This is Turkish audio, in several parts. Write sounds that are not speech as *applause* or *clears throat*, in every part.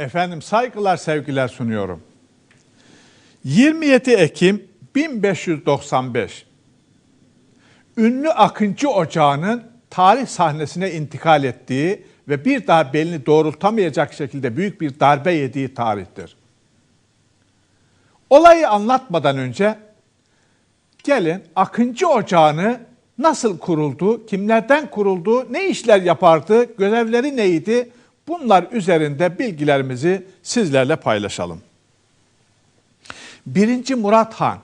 Efendim saygılar sevgiler sunuyorum. 27 Ekim 1595 ünlü Akıncı Ocağı'nın tarih sahnesine intikal ettiği ve bir daha belini doğrultamayacak şekilde büyük bir darbe yediği tarihtir. Olayı anlatmadan önce gelin Akıncı Ocağı'nı nasıl kuruldu, kimlerden kuruldu, ne işler yapardı, görevleri neydi? Bunlar üzerinde bilgilerimizi sizlerle paylaşalım. Birinci Murat Han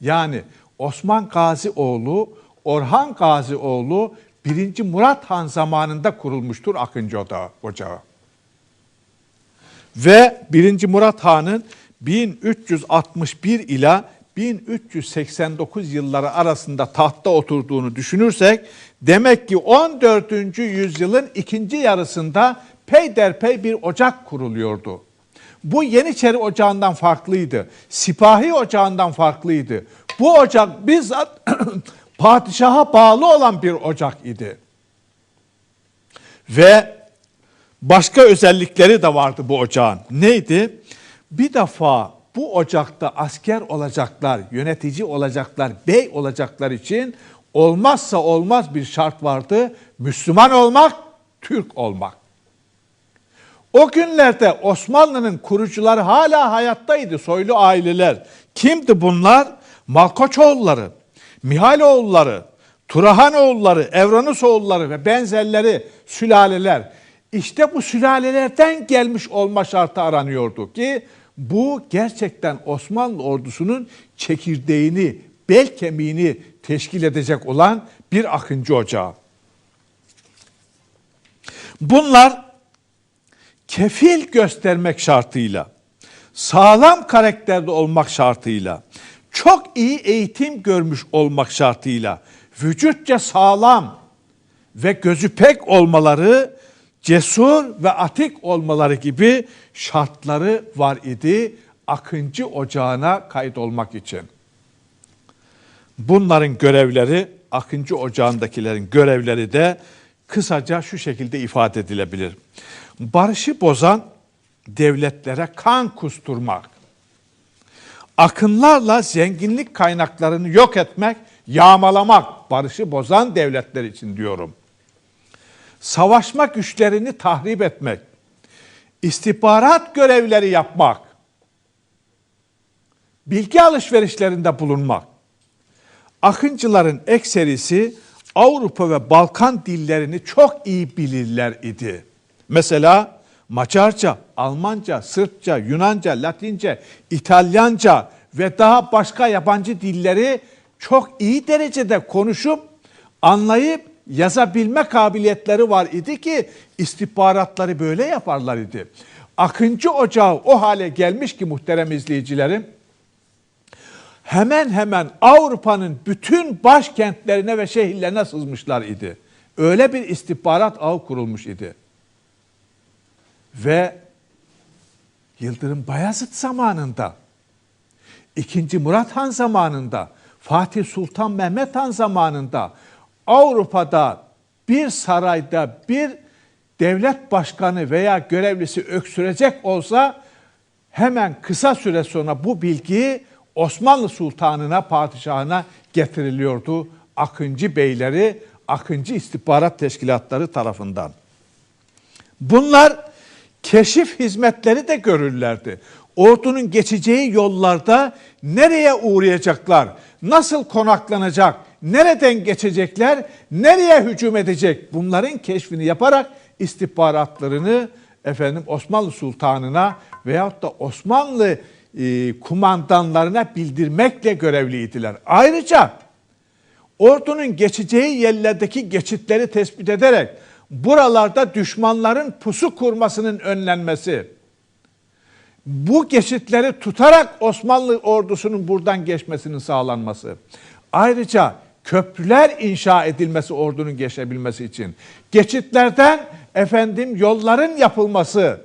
yani Osman Gazi oğlu Orhan Gazi oğlu 1. Murat Han zamanında kurulmuştur Akıncı Ocağı. Ve 1. Murat Han'ın 1361 ila 1389 yılları arasında tahtta oturduğunu düşünürsek demek ki 14. yüzyılın ikinci yarısında peyderpey bir ocak kuruluyordu. Bu Yeniçeri Ocağı'ndan farklıydı. Sipahi Ocağı'ndan farklıydı. Bu ocak bizzat *clears throat* padişaha bağlı olan bir ocak idi. Ve başka özellikleri de vardı bu ocağın. Neydi? Bir defa bu ocakta asker olacaklar, yönetici olacaklar, bey olacaklar için olmazsa olmaz bir şart vardı. Müslüman olmak, Türk olmak. O günlerde Osmanlı'nın kurucuları hala hayattaydı, soylu aileler. Kimdi bunlar? Malkoçoğulları, Mihaloğulları, Turahanoğulları, Evranusoğulları ve benzerleri, sülaleler. İşte bu sülalelerden gelmiş olma şartı aranıyordu ki bu gerçekten Osmanlı ordusunun çekirdeğini, bel kemiğini teşkil edecek olan bir akıncı ocağı. Bunlar kefil göstermek şartıyla, sağlam karakterde olmak şartıyla, çok iyi eğitim görmüş olmak şartıyla, vücutça sağlam ve gözü pek olmaları, cesur ve atik olmaları gibi şartları var idi Akıncı Ocağı'na kayıt olmak için. Bunların görevleri, Akıncı Ocağı'ndakilerin görevleri de kısaca şu şekilde ifade edilebilir. Barışı bozan devletlere kan kusturmak, akınlarla zenginlik kaynaklarını yok etmek, yağmalamak, barışı bozan devletler için diyorum. Savaşma güçlerini tahrip etmek, istihbarat görevleri yapmak, bilgi alışverişlerinde bulunmak. Akıncıların ekserisi Avrupa ve Balkan dillerini çok iyi bilirler idi. Mesela Macarca, Almanca, Sırpça, Yunanca, Latince, İtalyanca ve daha başka yabancı dilleri çok iyi derecede konuşup anlayıp yazabilme kabiliyetleri var idi ki istihbaratları böyle yaparlar idi. Akıncı Ocağı o hale gelmiş ki muhterem izleyicilerim, hemen hemen Avrupa'nın bütün başkentlerine ve şehirlerine sızmışlar idi. Öyle bir istihbarat ağı kurulmuş idi. Ve Yıldırım Bayezid zamanında, 2. Murat Han zamanında, Fatih Sultan Mehmet Han zamanında Avrupa'da bir sarayda bir devlet başkanı veya görevlisi öksürecek olsa hemen kısa süre sonra bu bilgi Osmanlı Sultanına, padişahına getiriliyordu. Akıncı beyleri, Akıncı istihbarat teşkilatları tarafından. Bunlar keşif hizmetleri de görürlerdi. Ordunun geçeceği yollarda nereye uğrayacaklar, nasıl konaklanacak, nereden geçecekler, nereye hücum edecek? Bunların keşfini yaparak istihbaratlarını efendim Osmanlı Sultanına veyahut da Osmanlı e, kumandanlarına bildirmekle görevliydiler. Ayrıca ordunun geçeceği yerlerdeki geçitleri tespit ederek buralarda düşmanların pusu kurmasının önlenmesi, bu geçitleri tutarak Osmanlı ordusunun buradan geçmesinin sağlanması, ayrıca köprüler inşa edilmesi ordunun geçebilmesi için, geçitlerden efendim yolların yapılması,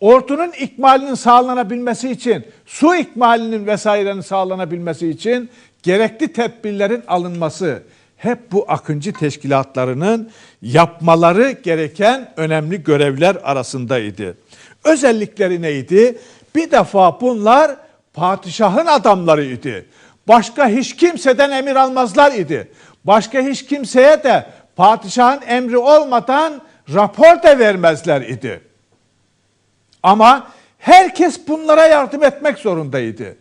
ordunun ikmalinin sağlanabilmesi için, su ikmalinin vesairenin sağlanabilmesi için gerekli tedbirlerin alınması, hep bu akıncı teşkilatlarının yapmaları gereken önemli görevler arasındaydı. Özellikleri neydi? Bir defa bunlar padişahın adamlarıydı. Başka hiç kimseden emir almazlar idi. Başka hiç kimseye de padişahın emri olmadan rapor da vermezler idi. Ama herkes bunlara yardım etmek zorundaydı.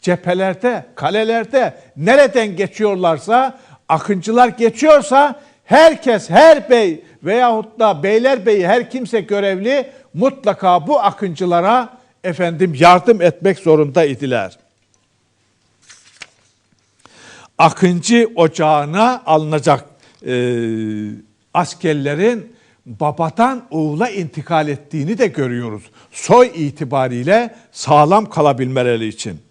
Cephelerde, kalelerde nereden geçiyorlarsa, akıncılar geçiyorsa herkes, her bey veyahut da beylerbeyi her kimse görevli mutlaka bu akıncılara efendim yardım etmek zorundaydılar. Akıncı ocağına alınacak e, askerlerin babadan oğula intikal ettiğini de görüyoruz. Soy itibariyle sağlam kalabilmeleri için.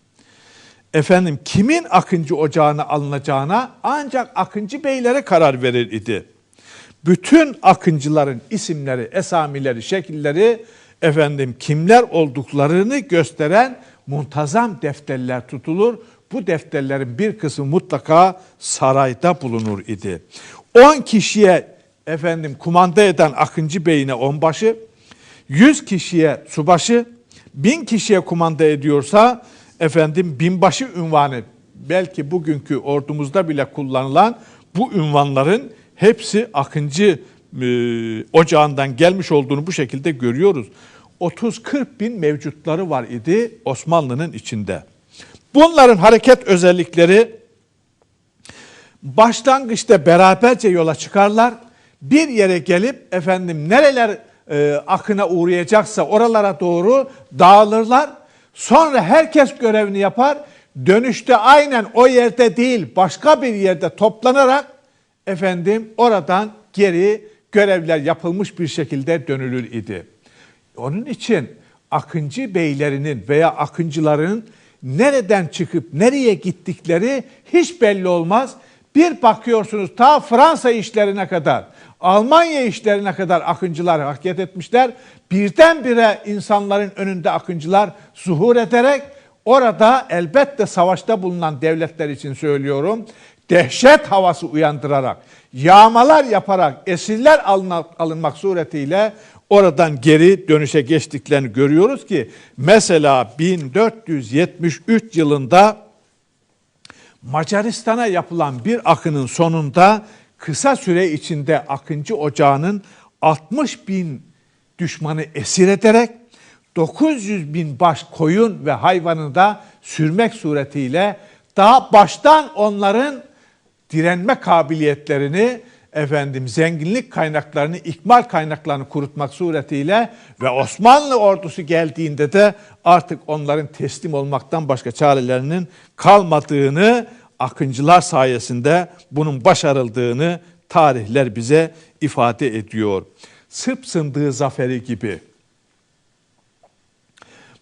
Efendim kimin Akıncı ocağına alınacağına ancak Akıncı beylere karar verir idi. Bütün Akıncıların isimleri, esamileri, şekilleri efendim kimler olduklarını gösteren muntazam defterler tutulur. Bu defterlerin bir kısmı mutlaka sarayda bulunur idi. 10 kişiye efendim kumanda eden Akıncı Bey'ine onbaşı, 100 kişiye subaşı, 1000 kişiye kumanda ediyorsa efendim binbaşı ünvanı belki bugünkü ordumuzda bile kullanılan bu ünvanların hepsi Akıncı e, ocağından gelmiş olduğunu bu şekilde görüyoruz. 30-40 bin mevcutları var idi Osmanlı'nın içinde. Bunların hareket özellikleri başlangıçta beraberce yola çıkarlar. Bir yere gelip efendim nereler e, akına uğrayacaksa oralara doğru dağılırlar. Sonra herkes görevini yapar. Dönüşte aynen o yerde değil başka bir yerde toplanarak efendim oradan geri görevler yapılmış bir şekilde dönülür idi. Onun için Akıncı beylerinin veya Akıncıların nereden çıkıp nereye gittikleri hiç belli olmaz. Bir bakıyorsunuz ta Fransa işlerine kadar, Almanya işlerine kadar akıncılar hareket etmişler. Birdenbire insanların önünde akıncılar zuhur ederek orada elbette savaşta bulunan devletler için söylüyorum. Dehşet havası uyandırarak, yağmalar yaparak esirler alınmak suretiyle oradan geri dönüşe geçtiklerini görüyoruz ki mesela 1473 yılında Macaristan'a yapılan bir akının sonunda kısa süre içinde Akıncı Ocağı'nın 60 bin düşmanı esir ederek 900 bin baş koyun ve hayvanı da sürmek suretiyle daha baştan onların direnme kabiliyetlerini efendim zenginlik kaynaklarını, ikmal kaynaklarını kurutmak suretiyle ve Osmanlı ordusu geldiğinde de artık onların teslim olmaktan başka çarelerinin kalmadığını akıncılar sayesinde bunun başarıldığını tarihler bize ifade ediyor. Sırp sındığı zaferi gibi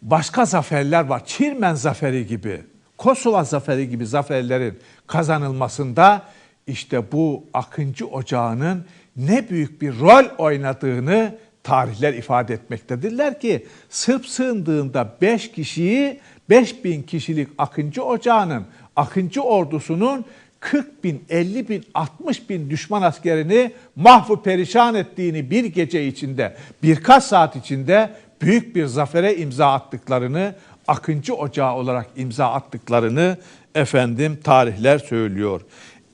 başka zaferler var. Çirmen zaferi gibi, Kosova zaferi gibi zaferlerin kazanılmasında işte bu Akıncı Ocağı'nın ne büyük bir rol oynadığını tarihler ifade etmektedirler ki Sırp sığındığında 5 kişiyi 5 bin kişilik Akıncı Ocağı'nın, Akıncı ordusunun 40 bin, 50 bin, 60 bin düşman askerini mahvu perişan ettiğini bir gece içinde, birkaç saat içinde büyük bir zafere imza attıklarını, Akıncı Ocağı olarak imza attıklarını efendim tarihler söylüyor.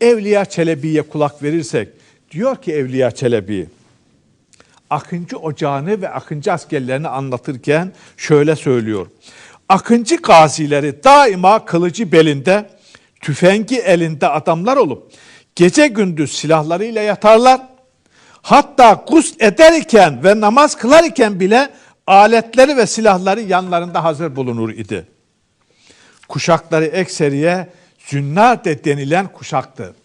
Evliya Çelebi'ye kulak verirsek, diyor ki Evliya Çelebi, Akıncı ocağını ve Akıncı askerlerini anlatırken şöyle söylüyor. Akıncı gazileri daima kılıcı belinde, tüfengi elinde adamlar olup gece gündüz silahlarıyla yatarlar. Hatta gus ederken ve namaz kılarken bile aletleri ve silahları yanlarında hazır bulunur idi. Kuşakları ekseriye Zünnate denilen kuşaktı.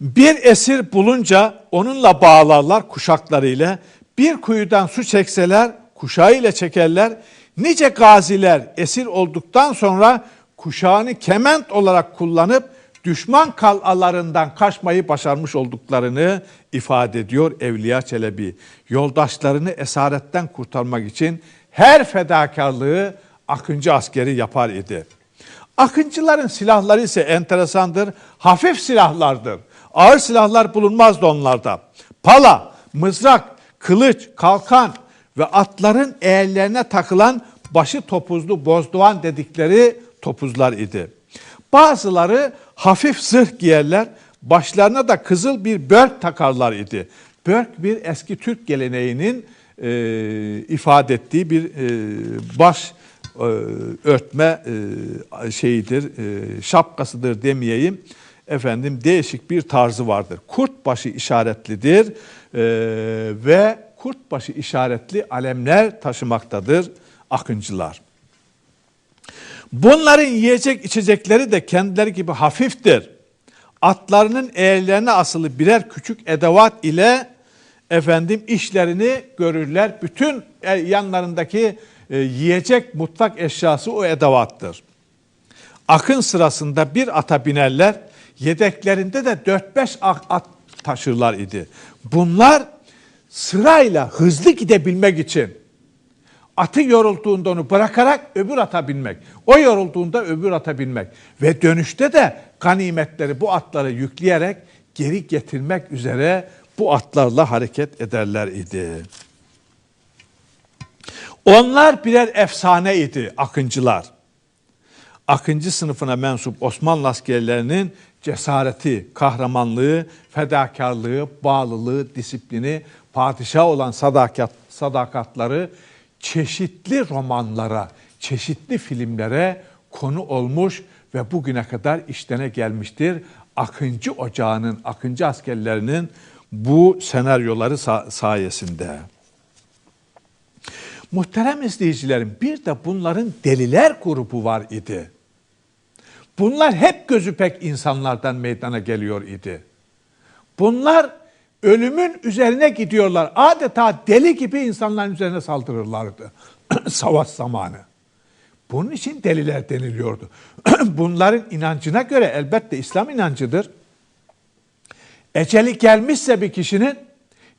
Bir esir bulunca onunla bağlarlar kuşaklarıyla. Bir kuyudan su çekseler kuşağıyla çekerler. Nice gaziler esir olduktan sonra kuşağını kement olarak kullanıp düşman kalalarından kaçmayı başarmış olduklarını ifade ediyor Evliya Çelebi. Yoldaşlarını esaretten kurtarmak için her fedakarlığı Akıncı askeri yapar idi. Akıncıların silahları ise enteresandır. Hafif silahlardır. Ağır silahlar bulunmazdı onlarda. Pala, mızrak, kılıç, kalkan ve atların eğerlerine takılan başı topuzlu bozdoğan dedikleri topuzlar idi. Bazıları hafif zırh giyerler, başlarına da kızıl bir börk takarlar idi. Börk bir eski Türk geleneğinin e, ifade ettiği bir e, baş e, örtme e, şeyidir, e, şapkasıdır demeyeyim. Efendim değişik bir tarzı vardır. Kurt başı işaretlidir e, ve kurt başı işaretli alemler taşımaktadır akıncılar. Bunların yiyecek içecekleri de kendileri gibi hafiftir. Atlarının eğerlerine asılı birer küçük edevat ile efendim işlerini görürler. Bütün yanlarındaki e, yiyecek mutfak eşyası o edevattır. Akın sırasında bir ata binerler. Yedeklerinde de 4-5 at taşırlar idi. Bunlar sırayla hızlı gidebilmek için atı yorulduğunda onu bırakarak öbür ata binmek. O yorulduğunda öbür ata binmek. Ve dönüşte de ganimetleri bu atları yükleyerek geri getirmek üzere bu atlarla hareket ederler idi. Onlar birer efsane idi akıncılar. Akıncı sınıfına mensup Osmanlı askerlerinin cesareti, kahramanlığı, fedakarlığı, bağlılığı, disiplini, padişah olan sadakat, sadakatları çeşitli romanlara, çeşitli filmlere konu olmuş ve bugüne kadar işlene gelmiştir. Akıncı Ocağı'nın, Akıncı askerlerinin bu senaryoları sayesinde. Muhterem izleyicilerim bir de bunların deliler grubu var idi. Bunlar hep gözü pek insanlardan meydana geliyor idi. Bunlar ölümün üzerine gidiyorlar. Adeta deli gibi insanların üzerine saldırırlardı. *clears throat* Savaş zamanı. Bunun için deliler deniliyordu. *clears throat* Bunların inancına göre elbette İslam inancıdır. Eceli gelmişse bir kişinin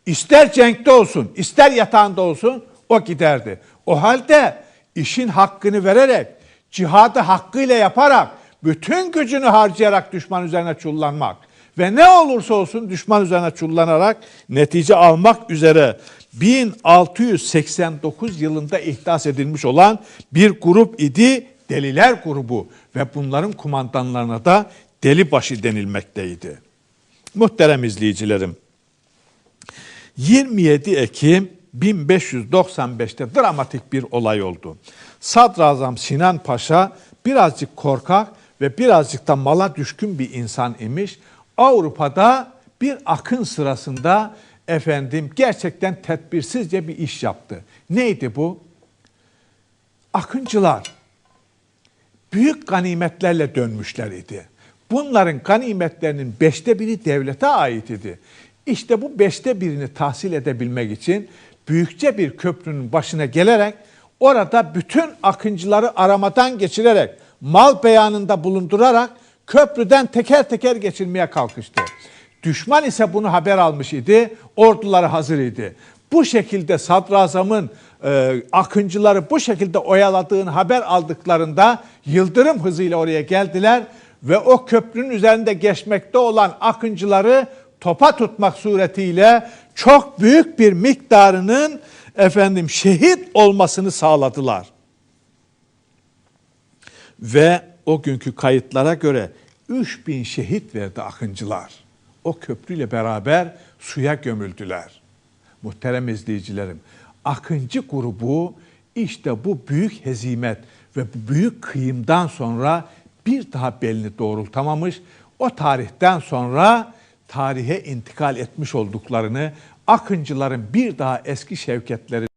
ister cenkte olsun, ister yatağında olsun o giderdi. O halde işin hakkını vererek, cihadı hakkıyla yaparak, bütün gücünü harcayarak düşman üzerine çullanmak ve ne olursa olsun düşman üzerine çullanarak netice almak üzere 1689 yılında ihdas edilmiş olan bir grup idi, Deliler grubu ve bunların kumandanlarına da delibaşı denilmekteydi. Muhterem izleyicilerim, 27 Ekim 1595'te dramatik bir olay oldu. Sadrazam Sinan Paşa birazcık korkak ve birazcık da mala düşkün bir insan imiş. Avrupa'da bir akın sırasında efendim gerçekten tedbirsizce bir iş yaptı. Neydi bu? Akıncılar büyük ganimetlerle dönmüşler idi. Bunların ganimetlerinin beşte biri devlete ait idi. İşte bu beşte birini tahsil edebilmek için büyükçe bir köprünün başına gelerek orada bütün akıncıları aramadan geçirerek mal beyanında bulundurarak köprüden teker teker geçirmeye kalkıştı. Düşman ise bunu haber almış idi, orduları hazır idi. Bu şekilde sadrazamın e, akıncıları bu şekilde oyaladığını haber aldıklarında yıldırım hızıyla oraya geldiler ve o köprünün üzerinde geçmekte olan akıncıları topa tutmak suretiyle çok büyük bir miktarının efendim şehit olmasını sağladılar. Ve o günkü kayıtlara göre 3000 şehit verdi akıncılar. O köprüyle beraber suya gömüldüler. Muhterem izleyicilerim, Akıncı grubu işte bu büyük hezimet ve bu büyük kıyımdan sonra bir daha belini doğrultamamış. O tarihten sonra tarihe intikal etmiş olduklarını, Akıncıların bir daha eski şevketleri